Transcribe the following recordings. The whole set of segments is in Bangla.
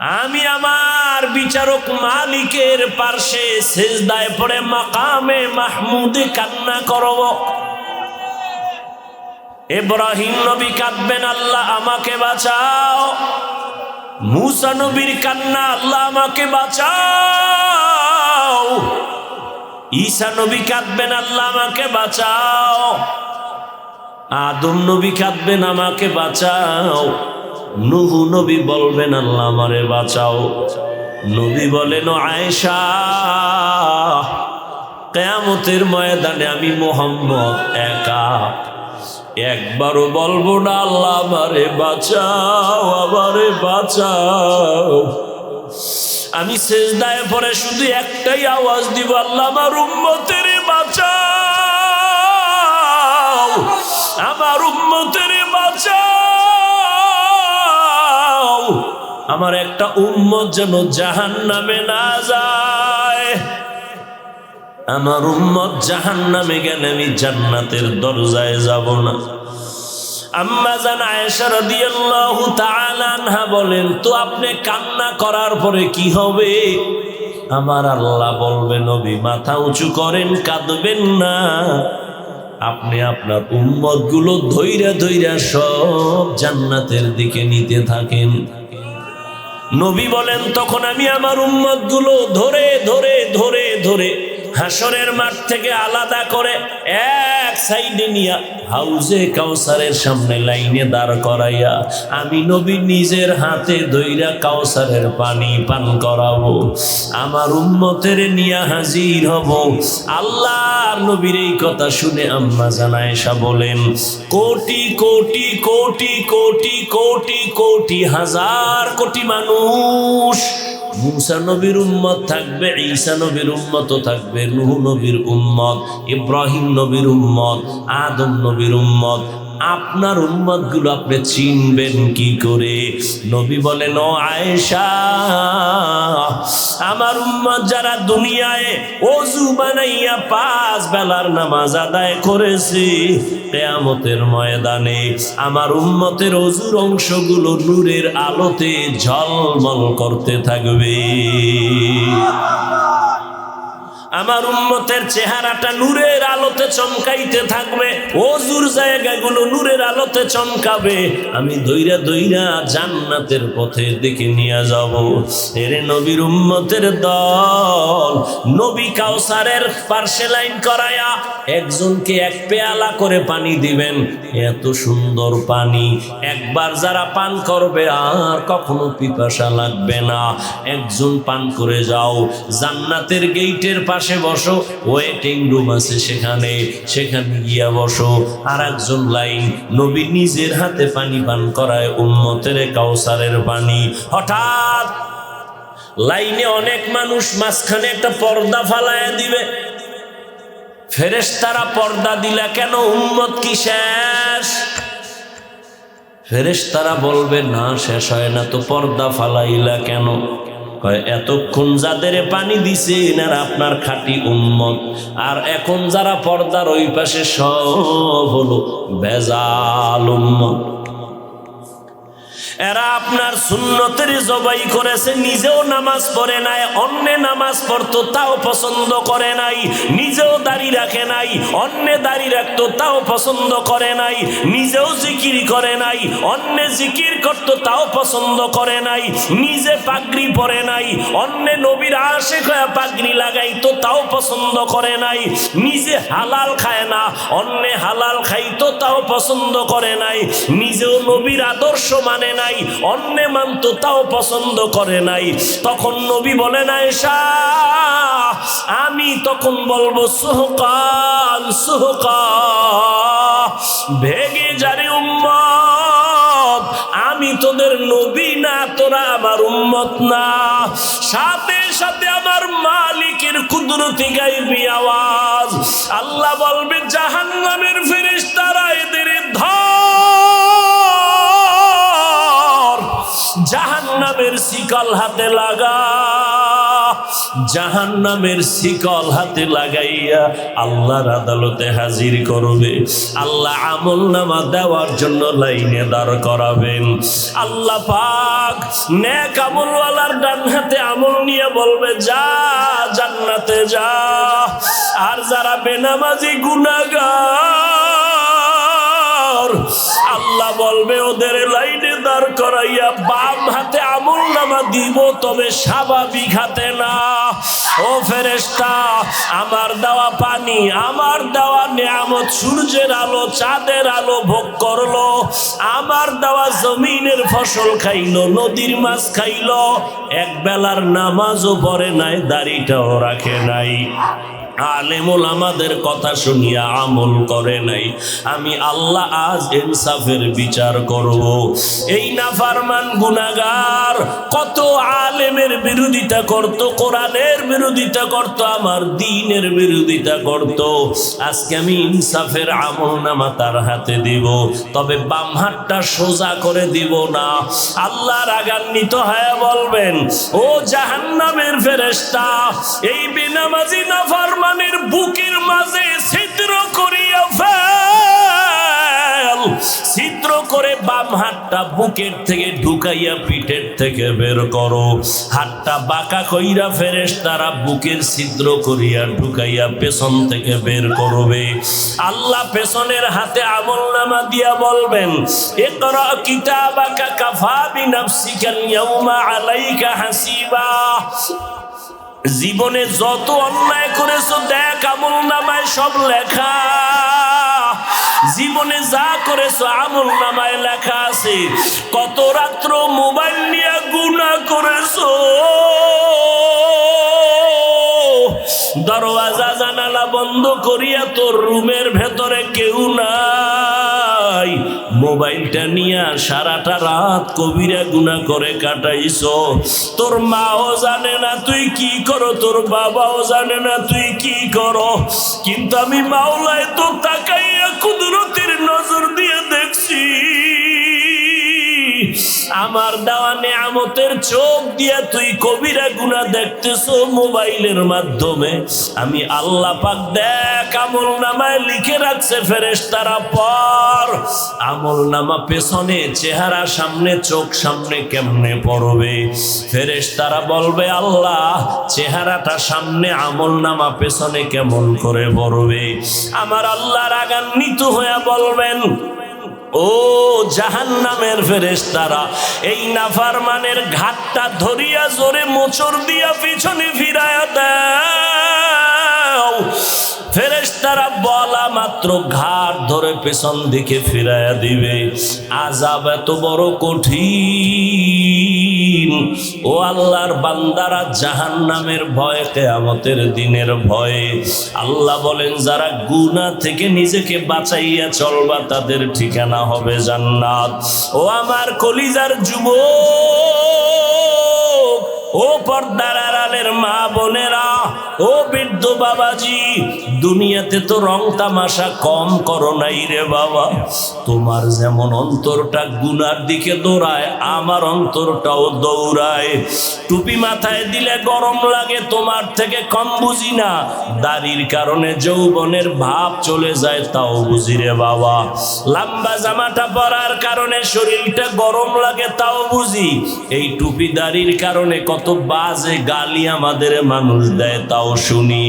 আমি আমার বিচারক মালিকের পার্শ্বে সেজদায় পড়ে মাকামে মাহমুদে কান্না করব। এব্রাহিম নবী কাঁদবেন, আল্লাহ আমাকে বাঁচাও। মুসা নবীর কান্না, আল্লাহ আমাকে বাঁচাও। ঈসা নবী কাঁদবেন, আল্লাহ আমাকে বাঁচাও। আদম নবী কাঁদবেন, আমাকে বাঁচাও। নুহু নবী বলবেন, আল্লাহ আমারে বাঁচাও। নবী বলেন আয়েশা, কেয়ামতের ময়দানে আমি মোহাম্মদ একা। একবারও বলব না, আল্লাহ আমারে বাঁচাও আমারে বাঁচাও। আমি শেষদায় পরে শুধু একটাই আওয়াজ দিব, আল্লাহ আমার উম্মতের বাঁচাও। আমার উম্মতের আমার একটা উম্মত যেন জাহান নামে না যায়। আমার উম্মত জাহান নামে গেলে আমি জান্নাতের দরজায় যাব না। আম্মা জান আয়েশা রাদিয়াল্লাহু বলেন, তো আপনি কান্না করার পরে কি হবে? আমার আল্লাহ বলবে, নবী, মাথা উঁচু করেন, কাঁদবেন না। আপনি আপনার উম্মতগুলো ধৈরা ধৈরা সব জান্নাতের দিকে নিতে থাকেন। নবী বলেন তখন আমি আমার উম্মত ধরে ধরে ধরে ধরে হাসরের মাঠ থেকে আলাদা করে এক সাইডে নিয়া হাউজে কাউসারের সামনে লাইনে দাঁড় করাইয়া আমি নবী নিজের হাতে দইরা কাউসারের পানি পান করাবো। আমার উম্মতের নিয়া হাজির হব। আল্লাহ নবীর এই কথা শুনে আম্মা জানায়সা বলেন, কোটি কোটি কোটি কোটি কোটি কোটি, হাজার কোটি মানুষ মুসা নবীর উম্মত থাকবে, ঈসা নবীর উম্মত থাকবে, নুহ নবীর উম্মত, ইব্রাহিম নবীর উম্মত, আদম নবীর উম্মত আপনার উম্মতগুলো আপনি চিনবেন কি করে? নবী বলেন, ও আয়েশা, আমার উম্মত যারা দুনিয়ায় অজু বানাইয়া পাঁচ বেলার নামাজ আদায় করেছে, কেয়ামতের ময়দানে আমার উম্মতের অজুর অংশগুলো নূরের আলোতে ঝলমল করতে থাকবে। আমার উম্মতের চেহারাটা নূরের আলোতে চমকাইতে থাকবে। অজুর জায়গাগুলো নূরের আলোতে চমকাবে। আমি দইরা দইরা জান্নাতের পথে দিকে নিয়ে যাব। এরে নবীর উম্মতের দল, নবী কাউসারের পার্শ্বে লাইন করায়া একজনকে এক পেয়ালা করে পানি দিবেন। এত সুন্দর পানি। একবার যারা পান করবে আর কখনো পিপাসা লাগবে না। একজন পান করে যাও। জান্নাতের গেইটের পাশে বসো ওয়েটিং রুম আছে সেখানে সেখানে গিয়া বসো। আর একজন লাইন, নবী নিজের হাতে পানি পান করায় উন্মতের কাউসারের পানি হঠাৎ লাইনে অনেক মানুষ মাঝখানে একটা পর্দা ফালায় দিবে। ফেরেশতারা পর্দা দিলা কেন? উম্মত কি শেষ? ফেরেস তারা বলবে, না, শেষ হয় না। তো পর্দা ফালাইলা কেন? এতক্ষণ যাদের পানি দিছে আর আপনার খাঁটি উন্মত আর এখন যারা পর্দার ওই পাশে সব হলো বেজাল উম্মত। এরা আপনার সুন্নতের জবাই করেছে, নিজেও নামাজ পড়ে নাই, অন্যে নামাজ পড়তো, তাও পছন্দ করে নাই, নিজেও দাড়ি রাখে নাই, অন্যে দাড়ি রাখতো, তাও পছন্দ করে নাই, নিজেও জিকির করে নাই, অন্যে জিকির করতো, তাও পছন্দ করে নাই, নিজে পাগড়ি পরে নাই, অন্যে নবীর আশে হয়ে পাগড়ি লাগাইতো, তাও পছন্দ করে নাই, নিজে হালাল খায় না, অন্যে হালাল খাইতো, তাও পছন্দ করে নাই, নিজেও নবীর আদর্শ মানে নাই অন্যে মানত তাও পছন্দ করে নাই। তখন নবী বলে নাই আমি তখন বলব, সোহকাল সোহকা ভেগে যারে উম্মত, আমি তোদের নবী না, তোরা আমার উম্মত না। সাথে সাথে আমার মালিকের কুদরতি গাইবি আওয়াজ। আল্লাহ বলবে, জাহান্নামের ফেরেশতারা এদের ধর জাহান্নামের শিকল হাতে লাগা জাহান নামের শিকল হাতে লাগাইয়া আল্লাহর আদালতে হাজির করবে। আল্লাহ আমল নামা দেওয়ার জন্য লাইনে দাঁড় করাবেন। আল্লাহ পাক নেক আমলওয়ালার ডান হাতে আমল নিয়ে বলবে, যা জান্নাতে যা, আর যারা বেনামাজি গুনাগার আল্লাহ বলবে, ওদের লাইনে দাঁড় করাইয়া বাম হাতে আমল নামা দিব, তবে স্বাভাবিক হাতে না। ও ফেরেস্তা আমার দেওয়া পানি, আমার দেওয়া নিয়ামত সূর্যের আলো, চাঁদের আলো ভোগ করল। আমার দেওয়া জমিনের ফসল খাইলো, নদীর মাছ খাইলো। এক বেলার নামাজও পরে নাই, দাড়িটাও রাখে নাই। আলেমুল আমাদের কথা শুনিয়া আমল করে নাই। আমি আল্লাহ আজ ইনসাফের বিচার করব। এই নাফারমান গুনাগার কত আলেমের বিরোধিতা করত, কোরআনের বিরোধিতা করত, আমার দিনের বিরোধিতা করত। আজকে আমি ইনসাফের আমল নামা তার হাতে দিব, তবে বাম সোজা করে দিব না। আল্লাহ রাগান্বিত হয়ে বলবেন, ও জাহান্নামের ফেরেশতা, এই বেনামাজি নাফারমানের বুকের মাঝে ছিদ্র করিয়া ফেল। ছিদ্র করে বাম হাতটা বুকের থেকে ঢুকাইয়া পিঠের থেকে বের করো। হাতটা বাঁকা কইরা ফেরেস তারা বুকের ছিদ্র করিয়া ঢুকাইয়া পেছন থেকে বের করবে। আল্লাহ পেছনের হাতে আমল নামা দিয়া বলবেন এ একরা কিতাবাকা কাফা বিনাফসিকা ইয়াউমা আলাইকা হাসিবা। জীবনে যত অন্যায় করেছ, দেখ আমল নামায় সব লেখা। জীবনে যা করেছ, আমল নামায় লেখা আছে। কত রাত্র মোবাইল নিয়ে গুণা করেছ। দরওয়াজা জানালা বন্ধ করিয়া তোর রুমের ভেতরে কেউ নাই। মোবাইলটা নিয়ে সারাটা রাত কবিরা গুণা করে কাটাইছ। তোর মাও জানে না তুই কি করো, তোর বাবাও জানে না তুই কি করো। কিন্তু আমি মাওলায় তো তাকাইয়া কুদরতির নজর দিয়ে আমার দেওয়া নেয়ামতের চোখ দিয়া তুই কবিরা গুণা দেখতেছো মোবাইলের মাধ্যমে। আমি আল্লাহ পাক দেখ আমল নামায় লিখে রাখছে ফেরেশ তারা পর। আমল নামা পেছনে চেহারা সামনে, চোখ সামনে কেমনে পড়বে? ফেরেশ তারা বলবে, আল্লাহ, চেহারাটা সামনে আমল নামা পেছনে কেমন করে পড়বে? আমার আল্লাহ রাগান্বিত হয়ে বলবেন ও জাহান জাহান্নামের ফেরেস্তারা এই নাফারমানের ঘাটটা ধরিয়া জোরে মোচর দিয়া পিছনে ফিরায়া দাও। ফেরেশতারা বলা মাত্র ঘাট ধরে পেছন দিকে ফিরায়া দিবে। আজাব এত বড় কঠিন ও আল্লাহর বান্দারা জাহান নামের ভয়, কেয়ামতের দিনের ভয়ে। আল্লাহ বলেন, যারা গুনা থেকে নিজেকে বাঁচাইয়া চলবা, তাদের ঠিকানা হবে জান্নাত। ও আমার কলিজার যুব ও পর্দার আড়ালের মা বোনেরা ও বৃদ্ধ বাবাজি, দুনিয়াতে তো রং তামাশা কম করো নাই রে বাবা। তোমার যেমন অন্তরটা গুনার দিকে দৌড়ায়, আমার অন্তরটাও দৌড়ায়। টুপি মাথায় দিলে গরম লাগে, তোমার থেকে কম বুঝি না। দাড়ির কারণে যৌবনের ভাব চলে যায়, তাও বুঝি রে বাবা। লম্বা জামাটা পরার কারণে শরীরটা গরম লাগে, তাও বুঝি। এই টুপি দাড়ির কারণে কত বাজে গালি আমাদের মানুষ দেয়, তাও শুনি।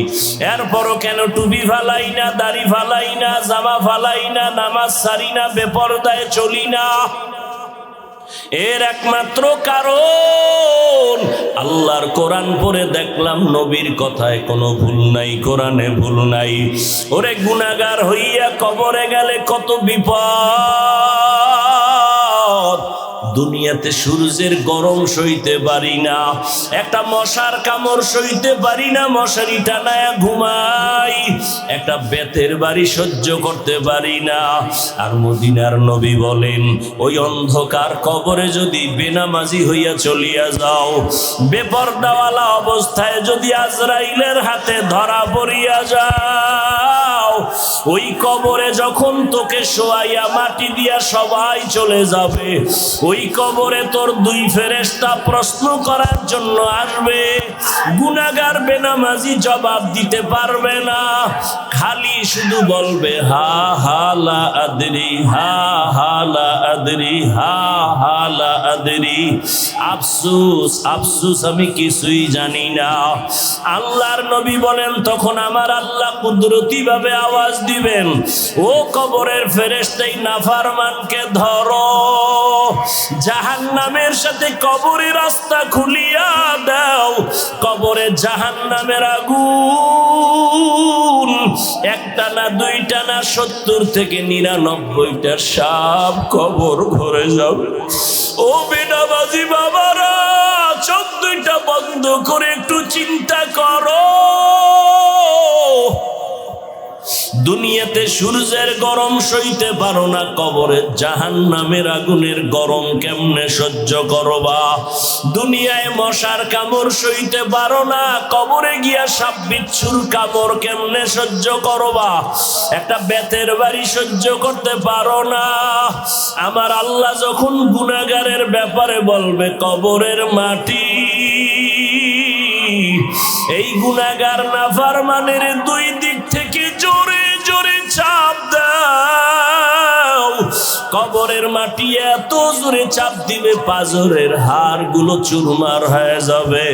এরপরও কেন টুপি ফালাই না, দাড়ি ফালাই না, জামা ফালাই না, নামাজ সারি না, বেপরদায় চলি না? এর একমাত্র কারণ, আল্লাহর কোরআন পরে দেখলাম নবীর কথায় কোনো ভুল নাই, কোরআনে ভুল নাই। ওরে গুনাগার হইয়া কবরে গেলে কত বিপদ? দুনিয়াতে সূর্যের গরম সইতে পারি না। একটা মশার কামড় সইতে পারি না, মশারি টানায় ঘুমাই। একটা বেতের বাড়ি সহ্য করতে পারি না। আর মদিনার নবী বলেন, ওই অন্ধকার কবরে যদি বেনামাজি হইয়া চলিয়া যাও, বেপরদাওয়ালা অবস্থায় যদি আজরাইলের হাতে ধরা পড়িয়া যাও ওই কবরে যখন তোকে শোয়াইয়া মাটি দিয়া সবাই চলে যাবে, ওই কবরে তোর দুই ফেরেস্তা প্রশ্ন করার জন্য আসবে। গুনাগার বেনামাজি জবাব দিতে পারবে না। খালি শুধু বলবে, হা হালা আদরি, হা হালা আদরি, হা হালা আদরি। আফসুস আফসুস, আমি কিছুই জানি না। আল্লাহর নবী বলেন, তখন আমার আল্লাহ কুদরতি ভাবে আওয়াজ দিবেন। ও কবরের ফেরেশতাই নাফারমানকে ধরো। জাহান্নামের সাথে কবরের রাস্তা খুলিয়া দাও। কবরে জাহান্নামের আগুন। একটা না দুইটা না সত্তর থেকে নিরানব্বইটা সাপ কবর ভরে যাবে। ও বেনাবাজি বাবারা, চোখ দুইটা বন্ধ করে একটু চিন্তা করো। দুনিয়াতে সূর্যের গরম সইতে পারো না, কবরে জাহান নামের আগুনের গরম কেমনে সহ্য করবা? দুনিয়ায় মশার কামড় সইতে পারো না, কবরে গিয়া সাপ বিচ্ছুর কামড় কেমনে সহ্য করবা? একটা বেতের বাড়ি সহ্য করতে পারো না। আমার আল্লাহ যখন গুনাগারের ব্যাপারে বলবে, কবরের মাটি এই গুণাগার না মানের দুই দিক থেকে জোরে জোরে চাপ দাও কবরের মাটি এত জোরে চাপ দিবে, পাজরের হাড়গুলো চুরমার হয়ে যাবে।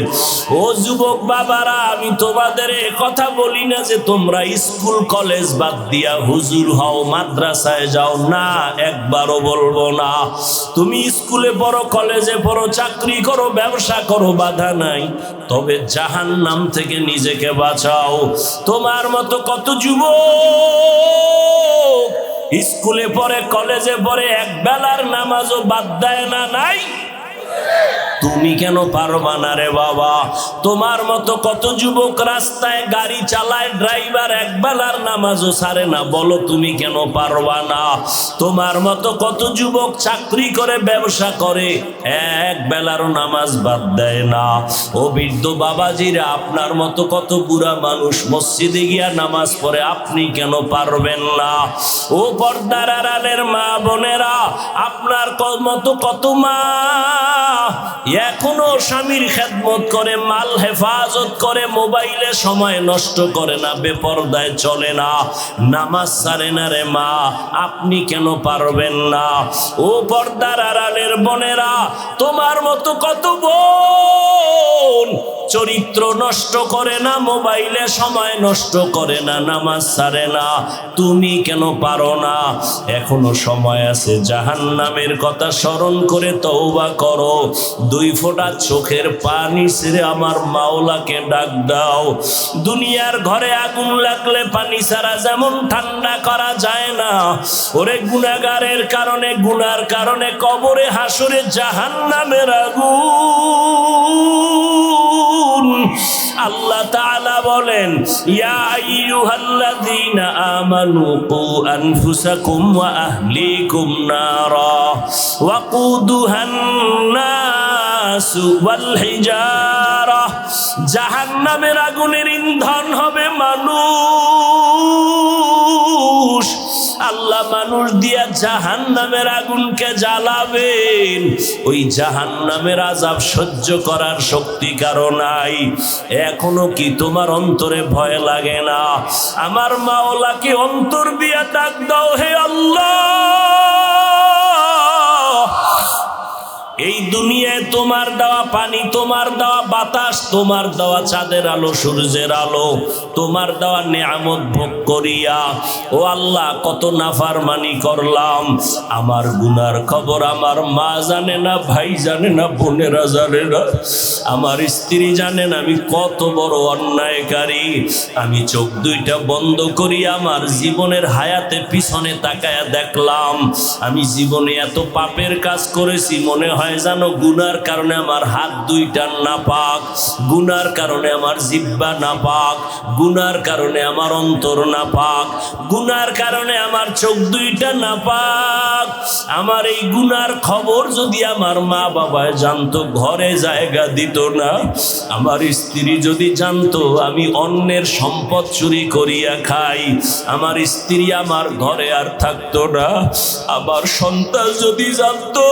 ও যুবক বাবারা, আমি তোমাদের কথা বলি না যে তোমরা স্কুল, কলেজ বাদ দিয়া হুজুর হও, মাদ্রাসায় যাও। না, একবারও বলব না। তুমি স্কুলে পড়ো, কলেজে পড়ো, চাকরি করো, ব্যবসা করো, বাধা নাই। তবে জাহান নাম থেকে নিজেকে বাঁচাও। তোমার মতো কত যুবক স্কুলে পড়ে কলেজে পড়ে এক বেলার নামাজও বাদ দেয় না নাই। তুমি কেন পারবা না রে বাবা? তোমার মতো কত যুবক রাস্তায় গাড়ি চালায়, ড্রাইভার নামাজও সারে না, বলো তুমি কেন পারবা না? তোমার মতো কত যুবক চাকরি করে, ব্যবসা করে, এক বেলারও নামাজ বাদ দেয় না। ও বৃদ্ধ বাবাজিরা, আপনার মতো কত বুড়া মানুষ মসজিদে গিয়া নামাজ পড়ে, আপনি কেন পারবেন না? ও পর্দার আড়ালের মা বোনেরা, আপনার মতো কত মা এখনও স্বামীর খেদমত করে, মাল হেফাজত করে, মোবাইলে সময় নষ্ট করে না, বেপরদায় চলে না। নামাজ সারে না রে মা, আপনি কেন পারবেন না? ও পর্দার আড়ালের বোনেরা, তোমার মতো কত বোন চরিত্র নষ্ট করে না, মোবাইলে সময় নষ্ট করে না, নামাজ সারে না। তুমি কেন পারো না? এখনও সময় আছে জাহান নামের কথা স্মরণ করে তওবা করো। দুই ফোঁটা চোখের পানি ছেড়ে আমার মাওলাকে ডাক দাও। দুনিয়ার ঘরে আগুন লাগলে পানি ছাড়া যেমন ঠান্ডা করা যায় না। ওরে গুনাগারের কারণে, গুনার কারণে কবরে হাসরে জাহান নামের আগুন। আল্লাহ তাআলা বলেন, ইয়া আইয়ুহাল্লাযীনা আমানু কু আনফুসাকুম ওয়া আহলিকুম নারা ওয়াকুদুহান নাসু ওয়াল জাহান্নামের আগুনের ইন্ধন হবে মানুষ। আল্লাহ মানুষ দিয়া জাহান নামের আগুনকে জ্বালাবেন। ওই জাহান নামের আজাব সহ্য করার শক্তি কারও নাই। এখনও কি তোমার অন্তরে ভয় লাগে না? আমার মাওলাকে অন্তর দিয়া ডাক দাও হে আল্লাহ। এই দুনিয়ায় তোমার দেওয়া পানি, তোমার দেওয়া বাতাস, তোমার দেওয়া চাঁদের আলো, সূর্যের আলো, তোমার দেওয়া নিয়ামত ভোগ করিয়া, ও আল্লাহ, কত নাফারমানি করলাম। আমার গুনার খবর আমার মা জানে না, ভাই জানে না, বোনেরা জানে না। আমার স্ত্রী জানেন আমি কত বড় অন্যায়কারী। আমি চোখ দুইটা বন্ধ করি, আমার জীবনের হায়াতে পিছনে তাকায়া দেখলাম। আমি জীবনে এত পাপের কাজ করেছি, মনে হয় হয় জানো? গুনার কারণে আমার হাত দুইটা না পাক গুনার কারণে আমার জিব্বা না পাক গুনার কারণে আমার অন্তর না পাক গুনার কারণে আমার চোখ দুইটা না পাক আমার এই গুনার খবর যদি আমার মা বাবায় জানতো, ঘরে জায়গা দিত না। আমার স্ত্রী যদি জানতো, আমি অন্যের সম্পদ চুরি করিয়া খাই। আমার স্ত্রী আমার ঘরে আর থাকতো না। আমার সন্তান যদি জানতো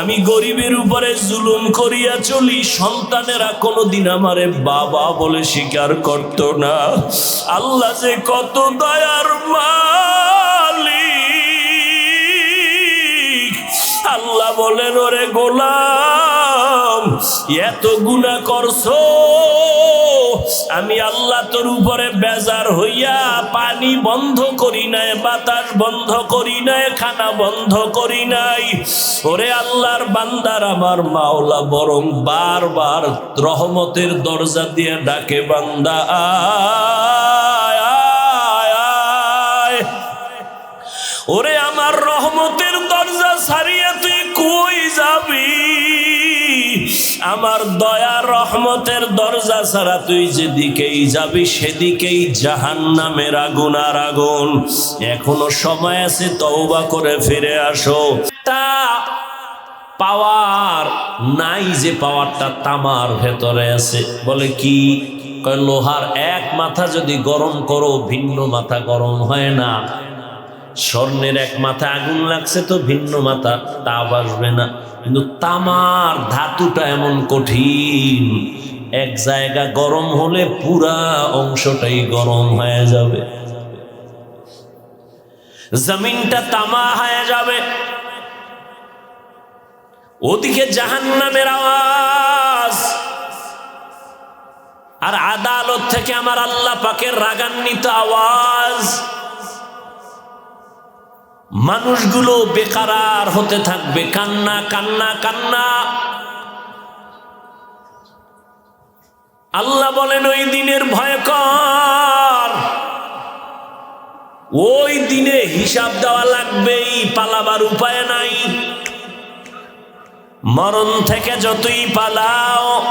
আমি গরিবের উপরে জুলুম করিয়া চলি, সন্তানেরা কোনোদিন আমারে বাবা বলে স্বীকার করত না। আল্লাহ যে কত দয়ার মালিক। আল্লাহ বলেন, ওরে গোলাম এত গুণা করছ, আমি আল্লাহ তোর উপরে বেজার হইয়া পানি বন্ধ করি নাই, বাতাস বন্ধ করি নাই, খানা বন্ধ করি নাই। ওরে আল্লাহর বান্দার আমার মাওলা বরং বারবার রহমতের দরজা দিয়ে ডাকে, বান্দা আয়। ওরে আমার রহমতের দরজা ছাড়িয়ে তুই কই যাবি? আমার দয়া রহমতের দরজা ছাড়া তুই যেদিকেই যাবি সেদিকেই জাহান নামের আগুন আর আগুন। এখনও সময় আছে তওবা করে ফিরে আসো। তা পাওয়ার নাই যে পাওয়ারটা তামার ভেতরে আছে। বলে কি? লোহার এক মাথা যদি গরম করো, ভিন্ন মাথা গরম হয় না। স্বর্ণের এক মাথা আগুন লাগছে তো ভিন্ন মাথা তাপ আসবে না। কিন্তু তামার ধাতুটা এমন কঠিন, এক জায়গা গরম হলে পুরা অংশটাই গরম হয়ে যাবে। জমিনটা তামা হয়ে যাবে। ওদিকে জাহান্নামের আওয়াজ। আর আদালত থেকে আমার আল্লাহ পাকের রাগান্বিত আওয়াজ। মানুষগুলো বেকারার হতে থাকবে। কান্না কান্না কান্না। আল্লাহ বলেন, ওই দিনের ভয় কর ওই দিনে হিসাব দেওয়া লাগবেই, পালাবার উপায় নাই। মরণ থেকে যতই পালাও,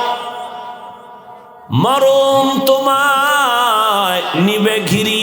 মরণ তোমায় নিবে ঘিরি।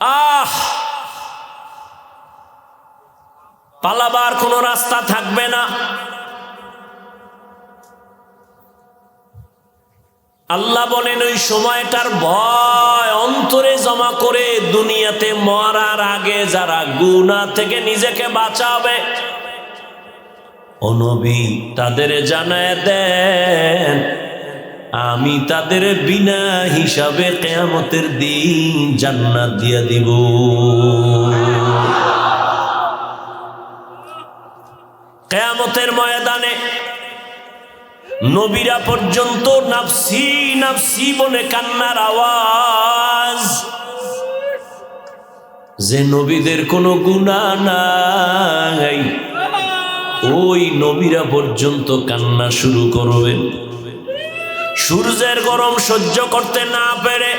আহ! পালাবার কোনো রাস্তা থাকবে না। আল্লাহ বলেন, ওই সময়টার ভয় অন্তরে জমা করে দুনিয়াতে মরার আগে যারা গুনা থেকে নিজেকে বাঁচাবে, অনবী তাদের জানায় দেন আমি তাদের বিনা হিসাবে কেয়ামতের দিন জান্নাত দিয়া দিব। কেয়ামতের ময়দানে নবীরা পর্যন্ত নাফসি নাফসি বলে কান্নার আওয়াজ। যে নবীদের কোনো গুণা নাই, ওই নবীরা পর্যন্ত কান্না শুরু করবেন সূর্যের গরম সহ্য করতে না পেরে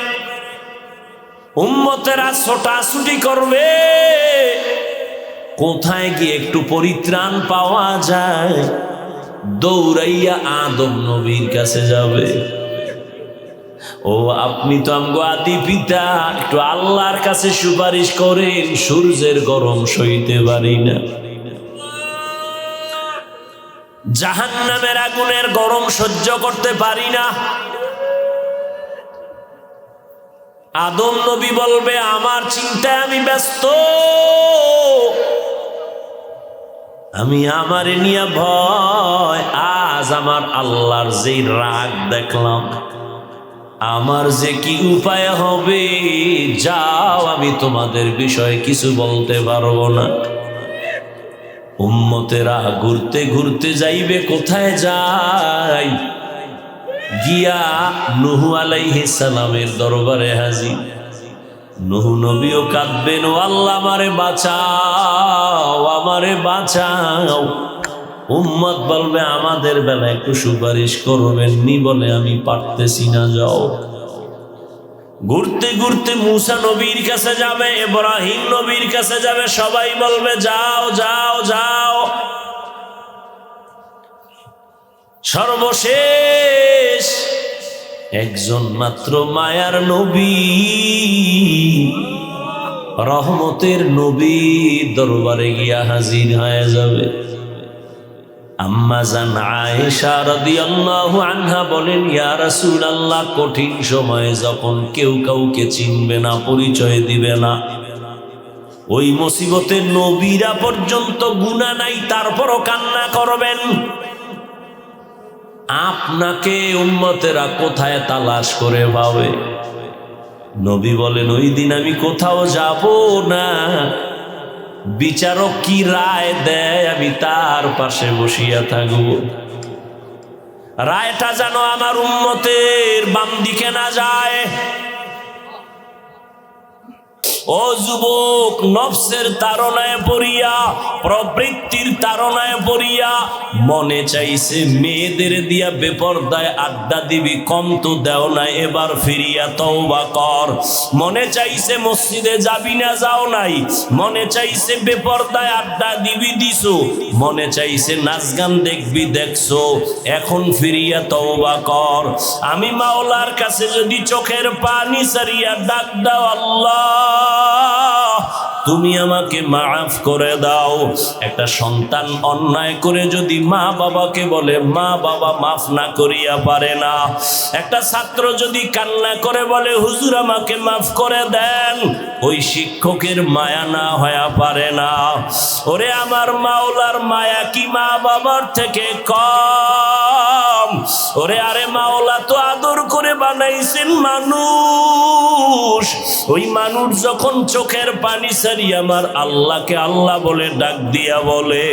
উম্মতেরা ছোটাছুটি করবে। কোথায় গিয়ে একটু পরিত্রাণ পাওয়া যায়? দৌড়াইয়া আদম নবীর কাছে যাবে। ও, আপনি তো আমগো আদি পিতা, একটু আল্লাহর কাছে সুপারিশ করেন, সূর্যের গরম সইতে পারি না। জাহান নামের আগুনের গরম সহ্য করতে পারি না। আদম নবী বলবে, আমার চিন্তায় আমি ব্যস্ত। আমি আমার নিয়ে ভয়। আজ আমার আল্লাহর যে রাগ দেখলাম, আমার যে কি উপায় হবে, যাও আমি তোমাদের বিষয়ে কিছু বলতে পারব না। উম্মতেরা ঘুরতে ঘুরতে যাইবে কোথায় যাই গিয়া নুহু আলাইহিস সালামের দরবারে হাজির। নুহু নবীও কাঁদবেন, ও আল্লাহ, আমারে বাঁচাও আমারে বাঁচাও। উম্মত বলবে, আমাদের বেলা একটু সুপারিশ করবেন নি বলে আমি পারতেছি না, যাও। ঘুরতে ঘুরতে মুসা নবীর কাছে যাবে, ইব্রাহিম নবীর কাছে যাবে, সবাই বলবে, যাও যাও যাও। সর্বশেষ একজন মাত্র মায়ার নবী, রহমতের নবী দরবারে গিয়া হাজির হয়ে যাবে। আম্মা জান আয়েশা রাদিয়াল্লাহু আনহা বলেন, ইয়া কঠিন সময়ে যখন কেউ কাউকে চিনবে না, পরিচয় দিবে না, ওই মুসিবতের নবীরা পর্যন্ত গুণা নাই, তারপরও কান্না করবেন। আপনাকে উম্মতেরা কোথায় তালাশ করে পাবে নবী বলেন, ওই দিন আমি কোথাও যাব না বিচারক কি রায় দেয় আমি তার পাশে বসিয়া থাকব। রায়টা যেন আমার উন্মতের বাম দিকে না যায়। ও যুবক, নফসের তারনায় পড়িয়া, প্রবৃত্তির তারনায় পড়িয়া, মনে চাইছে মেয়েদের দিয়া বেপরদায় আড্ডা দিবি কম তো দেও না, এবার ফিরিয়া তওবা কর। মনে চাইছে মসজিদে যাবি না, যাও নাই, মনে চাইছে বেপরদায় আড্ডা দিবি, দিছো। মনে চাইছে নাচ গান দেখবি, দেখছ, এখন ফিরিয়া তওবা কর। আমি মাওলার কাছে যদি চোখের পানি সারিয়া ডাক দাও আল্লাহ। তুমি আমাকে মাফ করে দাও। একটা সন্তান অন্যায় করে যদি মা বাবাকে বলে, মা বাবা মাফ না করিয়া পারে না। একটা ছাত্র যদি কান্না করে বলে, হুজুর আমাকে মাফ করে দেন। ওই শিক্ষকের মায়া না হয়া পারে না। ওরে আমার মাওলার মায়া কি মা বাবার থেকে কম? ওরে আরে মাওলা, তো আদর করে বানাইছেন মানুষ। ওই মানুষ যখন চোখের পানি সারি আমার আল্লাহকে আল্লাহ বলে, ডাক দিয়া বলে,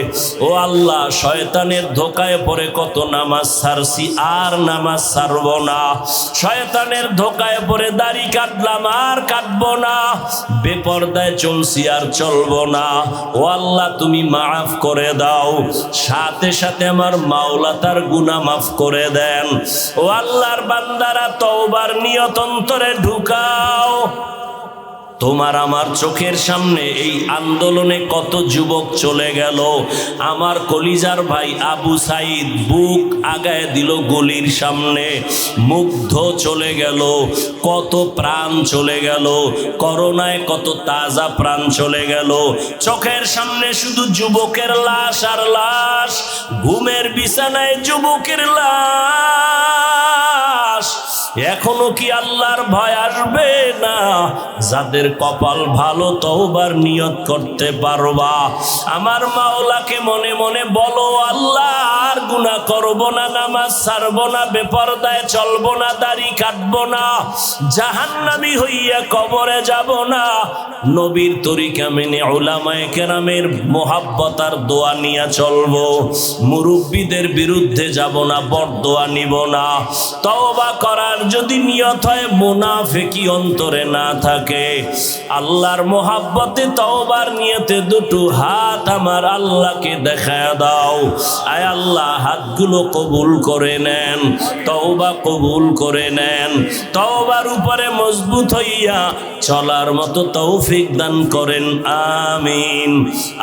ও আল্লাহ, শয়তানের ধোকায় পরে কত নামাজ সারছি আর নামাজ সারব না। শয়তানের ধোকায় পড়ে দাড়ি কাটলাম, আর কাটব না। বেপর্দায় চলছি, আর চলবো না। ও আল্লাহ, তুমি মাফ করে দাও। সাথে সাথে আমার মাওলা তার গুনাহ মাফ করে দেন। ও আল্লাহর বান্দারা তওবার নিয়ত অন্তরে ঢুকাও। তোমার আমার চোখের সামনে এই আন্দোলনে কত যুবক চলে গেল? আমার কলিজার ভাই আবু সাইদ বুক আগায় দিল গলির সামনে। মুগ্ধ চলে গেল, কত প্রাণ চলে গেল, করোনায় কত তাজা প্রাণ চলে গেল। চোখের সামনে শুধু যুবকের লাশ আর লাশ, ঘুমের বিছানায় যুবকের লাশ। এখনও কি আল্লাহর ভয় আসবে? না। যাদের কপাল ভালো, তওবার নিয়ত করতে পারবা। আমার মাওলাকে মনে মনে বলো, আল্লাহ, আর গুনাহ করব না, নামাজ ছাড়বো না, বেপরদায় চলবো না, দাড়ি কাটবো না, জাহান্নামী হইয়া কবরে যাব না। নবীর তরিকা মেনে ওলামায়ে কেরামের মোহাব্বতার দোয়া নিয়ে চলবো। মুরব্বীদের বিরুদ্ধে যাব না, বরদোয়া নিব না। তওবা করার যদি নিয়ত হয় মোনাফেকি অন্তরে না থাকে। আল্লাহর মোহাব্বতে তওবার নিয়তে দুটো হাত আমার আল্লাহকে দেখা দাও। আয় আল্লাহ, হাতগুলো কবুল করে নেন, তওবা কবুল করে নেন। তওবার উপরে মজবুত হইয়া চলার মতো তৌফিক দান করেন আমিন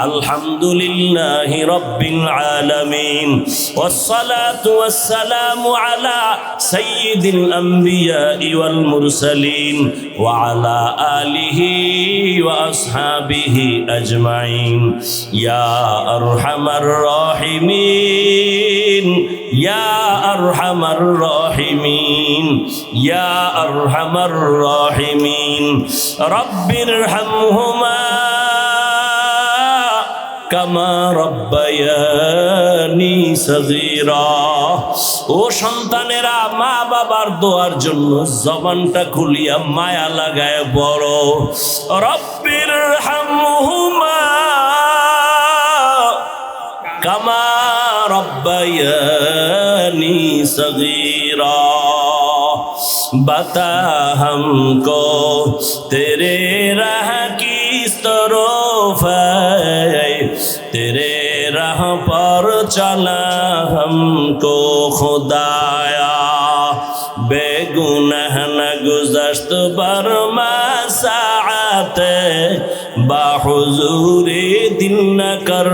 আলহামদুলিল্লাহ রব্বিল আলামিন والصلاة والسلام على سيد الأنبياء والمرسلين وعلى آله وأصحابه أجمعين يا أرحم الراحمين يا أرحم الراحمين يا أرحم الراحمين রব্বির হামহুমা কামা রব্বায়ানি সাজিরা ও সন্তানেরা, মা বাবার দোয়ার জন্য জবানটা খুলিয়া মায়া লাগায় বড় রব্বির হামহুমা কামা রব্বায়ানি সাজিরা बता हमको तेरे राह की तरफ है तेरे राह पर चला हमको खुदाया बेगुनाह न गुजश्त बरमा सात बाहुजूरे दिल न कर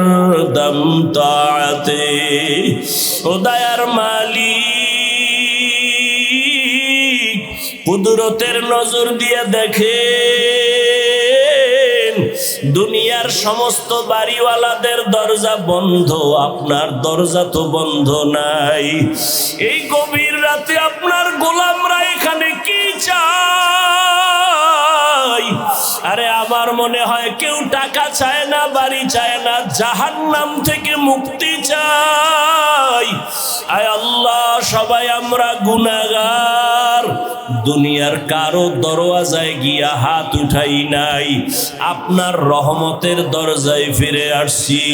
दम ताते खुदायर মালিক কুদরতের নজর দিয়ে দেখে দুনিয়ার সমস্ত বাড়িওয়ালাদের দরজা বন্ধ, আপনার দরজা তো বন্ধ নাই। এই গভীর রাতে আপনার গোলামরা আরে আমার মনে হয় কেউ টাকা চায় না, বাড়ি চায় না জাহান নাম থেকে মুক্তি চাই। আয় আল্লাহ, সবাই আমরা গুনাগার দুনিয়ার কারও দরওয়াজায় গিয়া হাত উঠাই নাই। আপনার রহমতের দরজায় ফিরে আসছি।